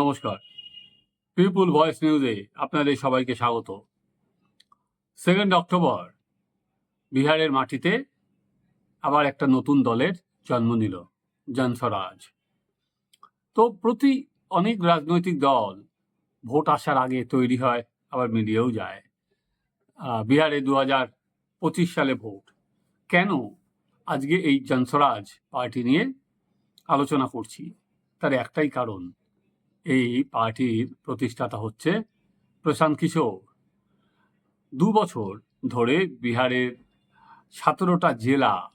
নমস্কার। পিপুল ভয়েস নিউজে আপনাদের সবাইকে স্বাগত। সেকেন্ড অক্টোবর বিহারের মাটিতে আবার একটা নতুন দলের জন্ম নিল, জনস্বরাজ। তো প্রতি অনেক রাজনৈতিক দল ভোট আসার আগে তৈরি হয়, আবার মিলিয়েও যায়। বিহারে দু হাজার পঁচিশ সালে ভোট। কেন আজকে এই জনস্বরাজ পার্টি নিয়ে আলোচনা করছি? তার একটাই কারণ এই পার্টির প্রতিষ্ঠাতা হচ্ছে প্রশান্ত কিশোর। দু বছর ধরে বিহারের সতেরোটা জেলা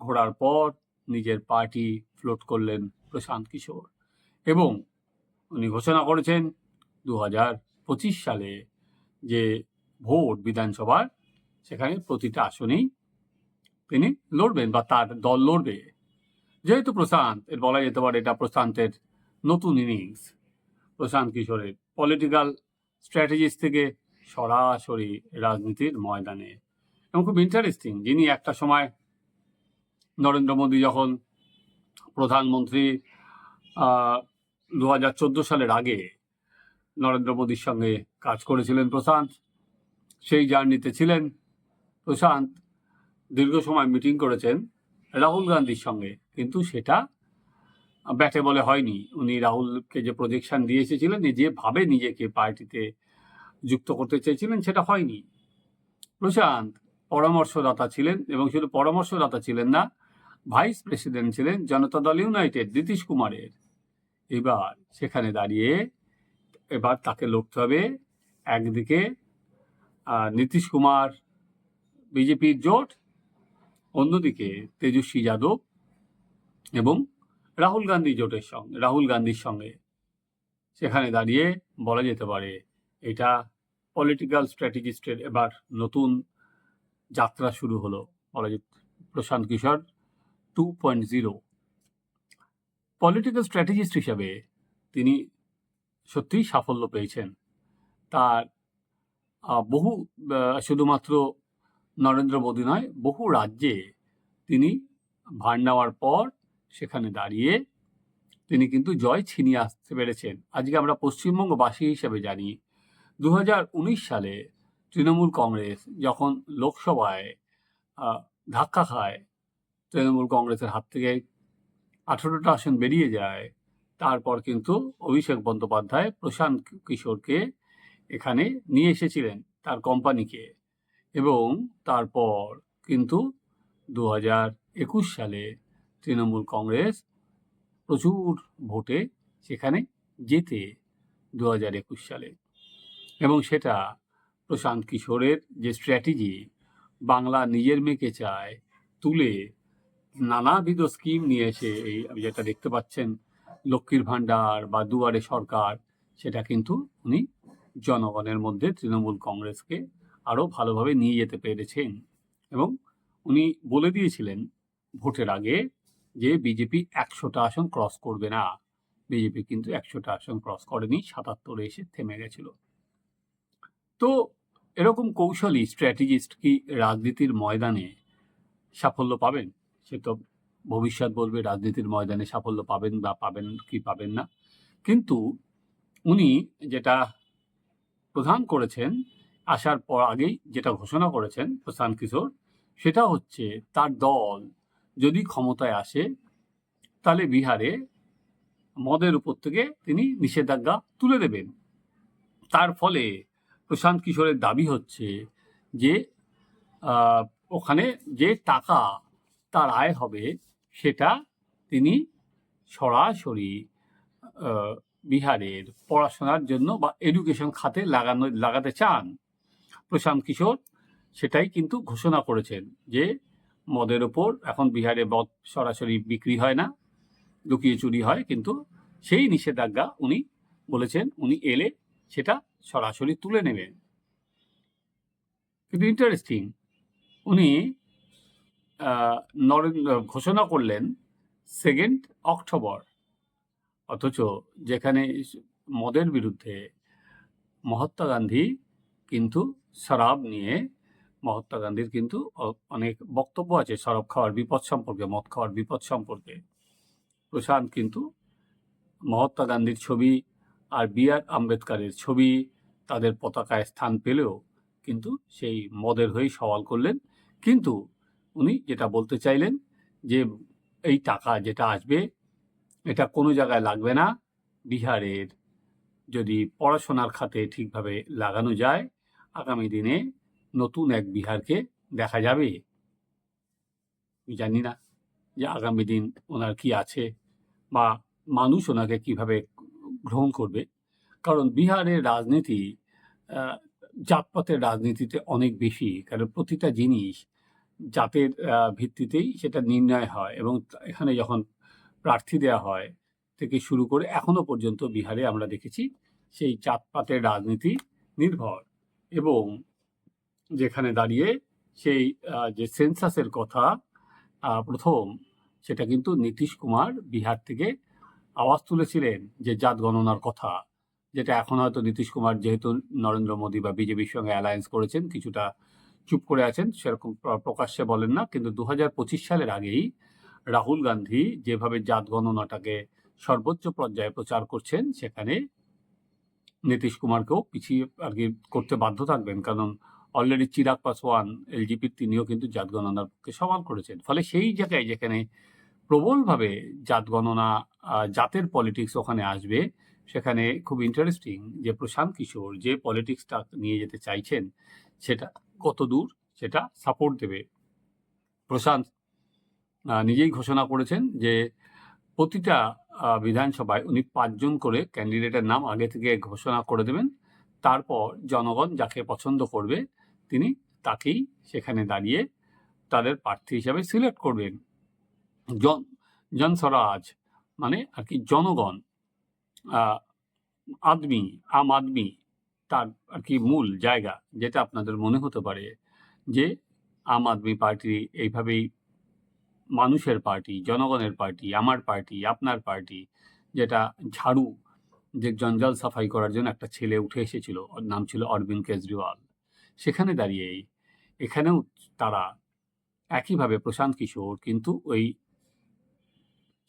ঘোরার পর নিজের পার্টি ফ্লোট করলেন প্রশান্ত কিশোর এবং উনি ঘোষণা করেছেন দু হাজার পঁচিশ সালে যে ভোট বিধানসভার সেখানে প্রতিটা আসনেই তিনি লড়বেন বা তার দল লড়বে। যেহেতু প্রশান্ত, এর বলা যেতে পারে এটা প্রশান্তের নতুন ইনিংস প্রশান্ত কিশোরের পলিটিক্যাল স্ট্র্যাটেজিস থেকে সরাসরি রাজনীতির ময়দানে। এবং খুব ইন্টারেস্টিং যিনি একটা সময় নরেন্দ্র মোদী যখন প্রধানমন্ত্রী দু হাজার চোদ্দ সালের আগে নরেন্দ্র মোদীর সঙ্গে কাজ করেছিলেন প্রশান্ত, সেই জার্নিতে ছিলেন প্রশান্ত, দীর্ঘ সময় মিটিং করেছেন রাহুল গান্ধীর সঙ্গে। কিন্তু সেটা ব্যাটে বলে হয়নি। উনি রাহুলকে যে প্রজেকশন দিয়ে এসেছিলেন যেভাবে নিজেকে পার্টিতে যুক্ত করতে চেয়েছিলেন, সেটা হয়নি। প্রশান্ত পরামর্শদাতা ছিলেন এবং শুধু পরামর্শদাতা ছিলেন না ভাইস প্রেসিডেন্ট ছিলেন জনতা দল ইউনাইটেড নীতিশ কুমারের। এবার সেখানে দাঁড়িয়ে এবার তাকে লড়তে হবে একদিকে নীতিশ কুমার বিজেপির জোট, অন্যদিকে তেজস্বী যাদব এবং রাহুল গান্ধী জোটের সঙ্গে, রাহুল গান্ধীর সঙ্গে সেখানে দাঁড়িয়ে বলা যেতে পারে এটা পলিটিক্যাল স্ট্র্যাটেজিস্টের এবার নতুন যাত্রা শুরু হলো। বলা যেত Prashant Kishor two point zero political strategist হিসাবে তিনি সত্যিই সাফল্য পেয়েছেন। তার বহু শুধুমাত্র নরেন্দ্র মোদী নয়, বহু রাজ্যে তিনি ভার নেওয়ার পর সেখানে দাঁড়িয়ে তিনি কিন্তু জয় ছিনিয়ে আসতে পেরেছেন। আজকে আমরা পশ্চিমবঙ্গবাসী হিসেবে জানি দু হাজার উনিশ সালে তৃণমূল কংগ্রেস যখন লোকসভায় ধাক্কা খায়, তৃণমূল কংগ্রেসের হাত থেকে আঠেরোটা আসন বেরিয়ে যায়, তারপর কিন্তু অভিষেক বন্দ্যোপাধ্যায়, প্রশান্ত কিশোরকে এখানে নিয়ে এসেছিলেন তার কোম্পানিকে এবং তারপর কিন্তু দু একুশ সালে তৃণমূল কংগ্রেস প্রচুর ভোটে সেখানে জেতে দু হাজার একুশ সালে। এবং সেটা প্রশান্ত কিশোরের যে স্ট্র্যাটেজি, বাংলা নিজের মেয়েকে চায় তুলে নানাবিধ স্কিম নিয়ে এসে এই যেটা দেখতে পাচ্ছেন, লক্ষ্মীর ভাণ্ডার বা দুয়ারে সরকার, সেটা কিন্তু উনি জনগণের মধ্যে তৃণমূল কংগ্রেসকে আরও ভালোভাবে নিয়ে যেতে পেরেছেন। এবং উনি বলে দিয়েছিলেন ভোটের আগে যে বিজেপি একশোটা আসন ক্রস করবে না। বিজেপি কিন্তু একশোটা আসন ক্রস করেনি, সাতাত্তরে এসে থেমে গেছিল। তো এরকম কৌশলী স্ট্র্যাটেজিস্ট কি রাজনীতির ময়দানে সাফল্য পাবেন? সে তো ভবিষ্যৎ বলবে রাজনীতির ময়দানে সাফল্য পাবেন বা পাবেন কি পাবেন না। কিন্তু উনি যেটা প্রধান করেছেন, আসার পর আগেই যেটা ঘোষণা করেছেন প্রশান্ত কিশোর, সেটা হচ্ছে তার দল যদি ক্ষমতায় আসে, তাহলে বিহারে মদের উপর থেকে তিনি নিষেধাজ্ঞা তুলে দেবেন। তার ফলে প্রশান্ত কিশোরের দাবি হচ্ছে যে ওখানে যে টাকা তার আয় হবে, সেটা তিনি সরাসরি বিহারের পড়াশোনার জন্য বা এডুকেশন খাতে লাগানো, লাগাতে চান। প্রশান্ত কিশোর সেটাই কিন্তু ঘোষণা করেছেন যে মদের ওপর এখন বিহারে মদ সরাসরি বিক্রি হয় না, লুকিয়ে চুরি হয়, কিন্তু সেই নিষেধাজ্ঞা উনি বলেছেন, উনি এলে সেটা সরাসরি তুলে নেবেন। কিন্তু ইন্টারেস্টিং উনি নরেন্দ্র, ঘোষণা করলেন সেকেন্ড অক্টোবর অথচ যেখানে মদের বিরুদ্ধে মহাত্মা গান্ধী কিন্তু শরাব নিয়ে মহাত্মা গান্ধীর কিন্তু অনেক বক্তব্য আছে শরাব খাওয়ার বিপদ সম্পর্কে, মদ খাওয়ার বিপদ সম্পর্কে। প্রশান্ত কিন্তু মহাত্মা গান্ধীর ছবি আর বি আর আম্বেদকারের ছবি তাদের পতাকায় স্থান পেলেও কিন্তু সেই মদের হয়েই সওয়াল করলেন। কিন্তু উনি যেটা বলতে চাইলেন যে, এই টাকা যেটা আসবে, এটা কোনো জায়গায় লাগবে না। বিহারের যদি পড়াশোনার খাতে ঠিকভাবে লাগানো যায়, আগামী দিনে নতুন এক বিহারকে দেখা যাবে? আমি জানি না যে আগামী দিন ওনার কি আছে বা মানুষ ওনাকে কীভাবে গ্রহণ করবে। কারণ বিহারের রাজনীতি জাতপাতের রাজনীতিতে অনেক বেশি। কারণ প্রতিটা জিনিস জাতের ভিত্তিতেই সেটা নির্ণয় হয় এবং এখানে যখন প্রার্থী দেওয়া হয় থেকে শুরু করে এখনও পর্যন্ত বিহারে আমরা দেখেছি সেই জাতপাতের রাজনীতি নির্ভর এবং যেখানে দাঁড়িয়ে সেই যে সেন্সাসের কথা প্রথম, সেটা কিন্তু নীতিশ কুমার বিহার থেকে আওয়াজ তুলেছিলেন যে জাত গণনার কথা। যেটা এখন হয়তো নীতিশ কুমার যেহেতু নরেন্দ্র মোদী বা বিজেপির সঙ্গে অ্যালায়েন্স করেছেন, কিছুটা চুপ করে আছেন, সেরকম প্রকাশ্যে বলেন না। কিন্তু দু পঁচিশ সালের আগেই রাহুল গান্ধী যেভাবে জাত গণনাটাকে সর্বোচ্চ পর্যায়ে প্রচার করছেন, সেখানে নীতিশ কুমারকেও পিছিয়ে আর কি করতে বাধ্য থাকবেন। কারণ অলরেডি চিরাগ পাসওয়ান এলজিপির তিনিও কিন্তু জাত গণনার পক্ষে সওয়াল করেছেন। ফলে সেই জায়গায় যেখানে প্রবলভাবে জাত গণনা জাতের পলিটিক্স ওখানে আসবে, সেখানে খুব ইন্টারেস্টিং যে প্রশান্ত কিশোর যে পলিটিক্সটা নিয়ে যেতে চাইছেন, সেটা কত দূর সেটা সাপোর্ট দেবে। প্রশান্ত নিজেই ঘোষণা করেছেন যে প্রতিটা বিধানসভায় উনি পাঁচজন করে ক্যান্ডিডেটের নাম আগে থেকে ঘোষণা করে দেবেন, তারপর জনগণ যাকে পছন্দ করবে তিনি তাকেই সেখানে দাঁড়িয়ে তাদের প্রার্থী হিসাবে সিলেক্ট করবেন। জন জনস্বরাজ মানে আর কি জনগণ আদমি, আম আদমি তার আর কি মূল জায়গা যেটা আপনাদের মনে হতে পারে যে আম আদমি পার্টি এইভাবেই মানুষের পার্টি, জনগণের পার্টি, আমার পার্টি, আপনার পার্টি যেটা ঝাড়ু, যে জঞ্জাল সাফাই করার জন্য একটা ছেলে উঠে এসেছিল, ওর নাম ছিল অরবিন্দ কেজরিওয়াল। সেখানে দাঁড়িয়ে এখানেও তারা একইভাবে প্রশান্ত কিশোর কিন্তু ওই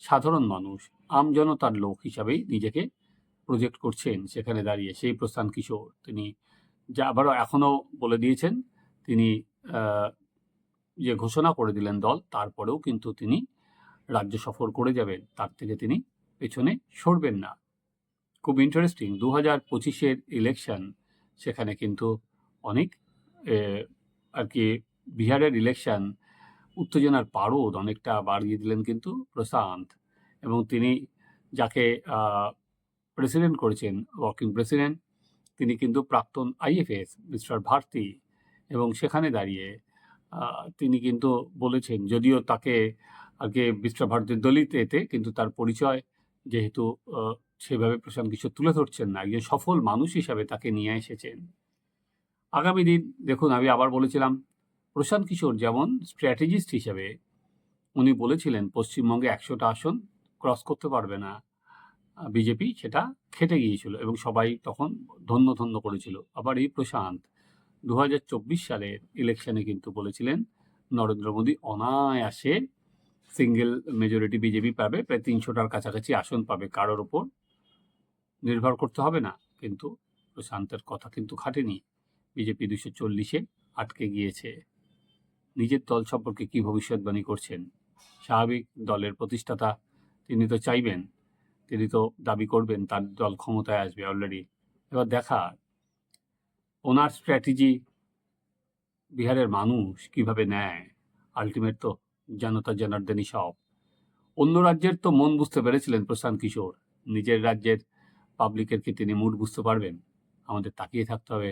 সাধারণ মানুষ আমজনতার লোক হিসাবেই নিজেকে প্রজেক্ট করছেন সেখানে দাঁড়িয়ে সেই প্রশান্ত কিশোর। তিনি যা আবারও এখনও বলে দিয়েছেন, তিনি যে ঘোষণা করে দিলেন দল, তারপরেও কিন্তু তিনি রাজ্য সফর করে যাবেন, তার থেকে তিনি পেছনে সরবেন না। খুব ইন্টারেস্টিং দু হাজার পঁচিশের ইলেকশন সেখানে কিন্তু অনেক আর কি বিহারের ইলেকশন উত্তেজনার পারদ অনেকটা বাড়িয়ে দিলেন কিন্তু প্রশান্ত এবং তিনি যাকে প্রেসিডেন্ট করেছেন ওয়ার্কিং প্রেসিডেন্ট তিনি কিন্তু প্রাক্তন আইএফএস মিস্টার ভারতী এবং সেখানে দাঁড়িয়ে তিনি কিন্তু বলেছেন, যদিও তাকে আগে মিস্টার ভারতীর দলিত এতে কিন্তু তার পরিচয় যেহেতু সেভাবে প্রশান্ত কিছু তুলে ধরছেন না, একজন সফল মানুষ হিসাবে তাকে নিয়ে এসেছেন। আগামী দিন, দেখুন, আমি আবার বলেছিলাম, প্রশান্ত কিশোর যেমন স্ট্র্যাটেজিস্ট হিসেবে উনি বলেছিলেন, পশ্চিমবঙ্গে একশোটা আসন ক্রস করতে পারবে না। বিজেপি সেটা খেটে গিয়েছিল এবং সবাই তখন ধন্য ধন্য করেছিল। আবার এই প্রশান্ত দু হাজার চব্বিশ সালের ইলেকশনে কিন্তু বলেছিলেন, নরেন্দ্র মোদী অনায়াসে সিঙ্গেল মেজরিটি বিজেপি পাবে, প্রায় তিনশোটার কাছাকাছি আসন পাবে। কারোর ওপর নির্ভর করতে হবে না, কিন্তু প্রশান্তের কথা কিন্তু খাটেনি। বিজেপি দুশো চল্লিশে আটকে গিয়েছে। নিজের দল সম্পর্কে কি ভবিষ্যৎবাণী করছেন? স্বাভাবিক দলের প্রতিষ্ঠাতা তিনি তো চাইবেন, তিনি তো দাবি করবেন তার দল ক্ষমতায় আসবে অলরেডি এবার দেখা, ওনার স্ট্র্যাটেজি বিহারের মানুষ কীভাবে নেয়? আলটিমেট তো জনতা জনার্দনই সব। অন্য রাজ্যের তো মন বুঝতে পেরেছিলেন প্রশান্ত কিশোর। নিজের রাজ্যের পাবলিকের কি তিনি মুড বুঝতে পারবেন? আমাদের তাকিয়ে থাকতে হবে